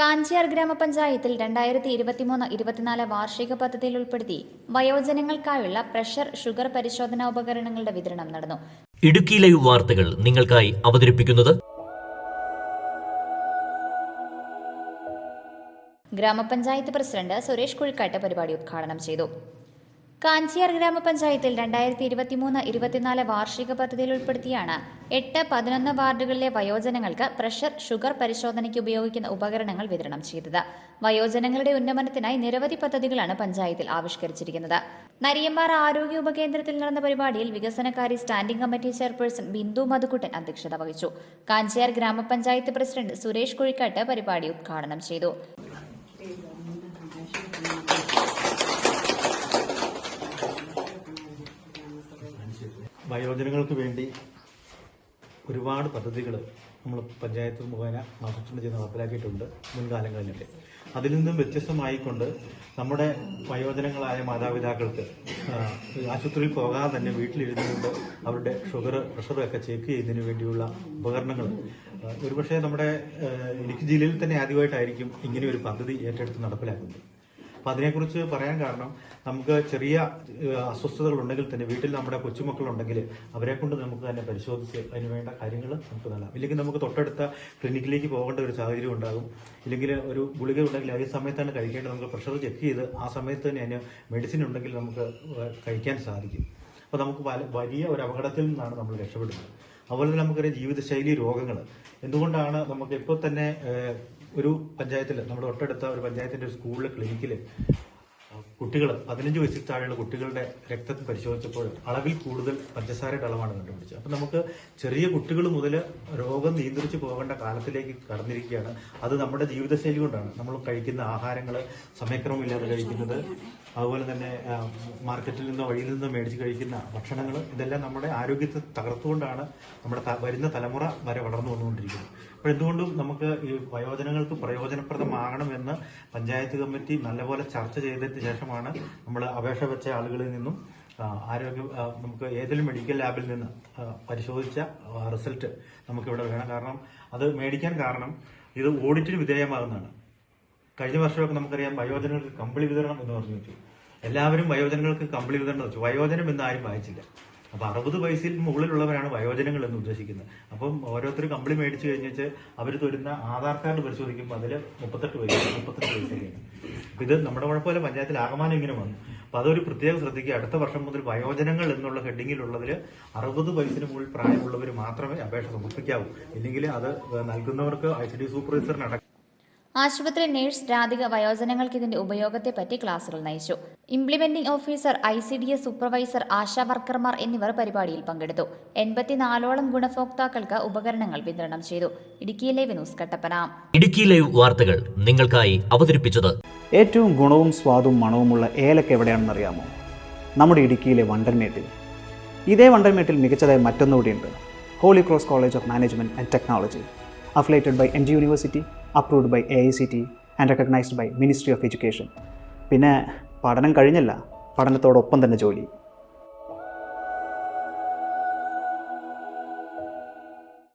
കാഞ്ചിയാർ ഗ്രാമപഞ്ചായത്തിൽ രണ്ടായിരത്തി ഇരുപത്തിമൂന്ന് ഇരുപത്തിനാല് വാർഷിക പദ്ധതിയിൽ ഉൾപ്പെടുത്തി വയോജനങ്ങൾക്കായുള്ള പ്രഷർ ഷുഗർ പരിശോധനാ ഉപകരണങ്ങളുടെ വിതരണം നടന്നു. ഇടുക്കി ലൈവ് വാർത്തകൾ നിങ്ങൾക്കായി അവതരിപ്പിക്കുന്നത് ഗ്രാമപഞ്ചായത്ത് പ്രസിഡന്റ് സുരേഷ് കുഴിക്കാട്ട് പരിപാടി ഉദ്ഘാടനം ചെയ്തു. കാഞ്ചിയാർ ഗ്രാമപഞ്ചായത്തിൽ രണ്ടായിരത്തി ഇരുപത്തിമൂന്ന് ഇരുപത്തിനാല് വാർഷിക പദ്ധതിയിൽ ഉൾപ്പെടുത്തിയാണ് എട്ട് പതിനൊന്ന് വാർഡുകളിലെ വയോജനങ്ങൾക്ക് പ്രഷർ ഷുഗർ പരിശോധനയ്ക്ക് ഉപയോഗിക്കുന്ന ഉപകരണങ്ങൾ വിതരണം ചെയ്തത്. വയോജനങ്ങളുടെ ഉന്നമനത്തിനായി നിരവധി പദ്ധതികളാണ് പഞ്ചായത്തിൽ ആവിഷ്കരിച്ചിരിക്കുന്നത്. നരിയമ്പാറ ആരോഗ്യ ഉപകേന്ദ്രത്തിൽ നടന്ന പരിപാടിയിൽ വികസനകാരി standing committee chairperson Bindu Madhukuttan അധ്യക്ഷത വഹിച്ചു. കാഞ്ചിയാർ ഗ്രാമപഞ്ചായത്ത് പ്രസിഡന്റ് സുരേഷ് കുഴിക്കാട്ട് പരിപാടി ഉദ്ഘാടനം ചെയ്തു. വയോജനങ്ങൾക്ക് വേണ്ടി ഒരുപാട് പദ്ധതികൾ നമ്മൾ പഞ്ചായത്ത് മുഖേന ആസൂത്രണം ചെയ്ത് നടപ്പിലാക്കിയിട്ടുണ്ട് മുൻകാലങ്ങളിലൊക്കെ. അതിൽ നിന്നും വ്യത്യസ്തമായിക്കൊണ്ട് നമ്മുടെ വയോജനങ്ങളായ മാതാപിതാക്കൾക്ക് ആശുപത്രിയിൽ പോകാതെ തന്നെ വീട്ടിലിരുന്നുകൊണ്ട് അവരുടെ ഷുഗർ പ്രഷറും ഒക്കെ ചെക്ക് ചെയ്യുന്നതിന് വേണ്ടിയുള്ള ഉപകരണങ്ങൾ. ഒരുപക്ഷെ നമ്മുടെ ഇടുക്കി ജില്ലയിൽ തന്നെ ആദ്യമായിട്ടായിരിക്കും ഇങ്ങനെ ഒരു പദ്ധതി ഏറ്റെടുത്ത് നടപ്പിലാക്കുന്നത്. അപ്പൊ അതിനെക്കുറിച്ച് പറയാൻ കാരണം നമുക്ക് ചെറിയ അസ്വസ്ഥതകൾ ഉണ്ടെങ്കിൽ തന്നെ വീട്ടിൽ നമ്മുടെ കൊച്ചുമക്കളുണ്ടെങ്കിൽ അവരെ കൊണ്ട് നമുക്ക് തന്നെ പരിശോധിച്ച് അതിന് വേണ്ട കാര്യങ്ങൾ നമുക്ക് നൽകാം ഇല്ലെങ്കിൽ നമുക്ക് തൊട്ടടുത്ത ക്ലിനിക്കിലേക്ക് പോകേണ്ട ഒരു സാഹചര്യം ഉണ്ടാകും. ഇല്ലെങ്കിൽ ഒരു ഗുളിക ഉണ്ടെങ്കിൽ അതേ സമയത്താണ് കഴിക്കേണ്ടത് നമുക്ക് പ്രഷർ ചെക്ക് ചെയ്ത് ആ സമയത്ത് തന്നെ അതിന് മെഡിസിൻ ഉണ്ടെങ്കിൽ നമുക്ക് കഴിക്കാൻ സാധിക്കും. അപ്പോൾ നമുക്ക് വലിയ ഒരു അപകടത്തിൽ നിന്നാണ് നമ്മൾ രക്ഷപ്പെടുന്നത്. അതുപോലെ തന്നെ നമുക്കറിയാം ജീവിതശൈലി രോഗങ്ങൾ. എന്തുകൊണ്ടാണ് നമുക്ക് ഇപ്പോൾ തന്നെ ഒരു പഞ്ചായത്തിൽ നമ്മുടെ തൊട്ടടുത്ത ഒരു പഞ്ചായത്തിന്റെ ഒരു സ്കൂളിലെ ക്ലിനിക്കിൽ കുട്ടികൾ പതിനഞ്ച് വയസ്സിൽ താഴെയുള്ള കുട്ടികളുടെ രക്തത്തിൽ പരിശോധിച്ചപ്പോൾ അളവിൽ കൂടുതൽ പഞ്ചസാരയുടെ അളവാണ് കണ്ടുപിടിച്ചത്. അപ്പം നമുക്ക് ചെറിയ കുട്ടികൾ മുതൽ രോഗം നിയന്ത്രിച്ച് പോകേണ്ട കാലത്തിലേക്ക് കടന്നിരിക്കുകയാണ്. അത് നമ്മുടെ ജീവിതശൈലി കൊണ്ടാണ്. നമ്മൾ കഴിക്കുന്ന ആഹാരങ്ങൾ സമയക്രമമില്ലാതെ കഴിക്കുന്നത്. അതുപോലെ തന്നെ മാർക്കറ്റിൽ നിന്നോ വഴിയിൽ നിന്നോ മേടിച്ച് കഴിക്കുന്ന ഭക്ഷണങ്ങൾ ഇതെല്ലാം നമ്മുടെ ആരോഗ്യത്തെ തകർത്തുകൊണ്ടാണ് നമ്മുടെ വരുന്ന തലമുറ വരെ വളർന്നു വന്നുകൊണ്ടിരിക്കുന്നത്. അപ്പോൾ എന്തുകൊണ്ടും നമുക്ക് ഈ വയോജനങ്ങൾക്ക് പ്രയോജനപ്രദമാകണമെന്ന് പഞ്ചായത്ത് കമ്മിറ്റി നല്ലപോലെ ചർച്ച ചെയ്തതിന് ശേഷമാണ് നമ്മൾ അപേക്ഷ വെച്ച ആളുകളിൽ നിന്നും ആരോഗ്യ നമുക്ക് ഏതെങ്കിലും മെഡിക്കൽ ലാബിൽ നിന്ന് പരിശോധിച്ച റിസൾട്ട് നമുക്കിവിടെ വേണം. കാരണം അത് മേടിക്കാൻ കാരണം ഇത് ഓഡിറ്റിന് വിധേയമാകുന്നതാണ്. കഴിഞ്ഞ വർഷമൊക്കെ നമുക്കറിയാം വയോജനങ്ങൾക്ക് കമ്പിളി വിതരണം എന്ന് പറഞ്ഞു വെച്ചു. എല്ലാവരും വയോജനങ്ങൾക്ക് കമ്പിളി വിതരണം വെച്ചു. വയോജനം എന്ന് ആരും വായിച്ചില്ല. അപ്പൊ അറുപത് വയസ്സിൽ മുകളിലുള്ളവരാണ് വയോജനങ്ങൾ എന്ന് ഉദ്ദേശിക്കുന്നത്. അപ്പം ഓരോരുത്തർ കമ്പിളി മേടിച്ചു കഴിഞ്ഞിട്ട് അവർ തരുന്ന ആധാർ കാർഡ് പരിശോധിക്കുമ്പോൾ അതിൽ മുപ്പത്തെട്ട് വയസ്സ് മുപ്പത്തെട്ട് വയസ്സൊക്കെയാണ് ഇത് നമ്മുടെ കുഴപ്പമില്ല പഞ്ചായത്തിൽ ആകമാനം ഇങ്ങനെ വന്നു. അപ്പൊ അതൊരു പ്രത്യേക ശ്രദ്ധിക്കുക. അടുത്ത വർഷം മുതൽ വയോജനങ്ങൾ എന്നുള്ള ഹെഡിങ്ങിലുള്ളതിൽ അറുപത് വയസ്സിന് മുകളിൽ പ്രായമുള്ളവർ മാത്രമേ അപേക്ഷ സമർപ്പിക്കാവൂ. ഇല്ലെങ്കിൽ അത് നൽകുന്നവർക്ക് ഐ സി ഡി സൂപ്പർവൈസറിന് ആശുപത്രി നഴ്സ് രാധിക വയോജനങ്ങൾക്ക് ഇതിന്റെ ഉപയോഗത്തെ പറ്റി ക്ലാസുകൾ നയിച്ചു. Implementing officer I C D S supervisor Asha വർക്കർമാർ എന്നിവർ പരിപാടിയിൽ പങ്കെടുത്തു. എൺപത്തിനാലോളം ഗുണഭോക്താക്കൾക്ക് ഉപകരണങ്ങൾ വിതരണം ചെയ്തു. ഇടുക്കിയിലെ ന്യൂസ് കട്ടപ്പന. ഇടുക്കി ലൈവ് വാർത്തകൾ നിങ്ങൾക്കായി അവതരിപ്പിച്ചത് ഏറ്റവും ഗുണവും സ്വാദും മണവുമുള്ള ഏലക്ക എവിടെയാണെന്ന് അറിയാമോ? നമ്മുടെ ഇടുക്കിയിലെ വണ്ടൻമേട്ടിൽ. ഇതേ വണ്ടൻമേട്ടിൽ മികച്ചതായി മറ്റൊന്നുകൂടിയുണ്ട്. Holy Cross College of Management and Technology affiliated by N G University approved by A I C T and recognised by Ministry of Education പിന്നെ പഠനം കഴിഞ്ഞല്ല. പഠനത്തോടൊപ്പം തന്നെ ജോലി.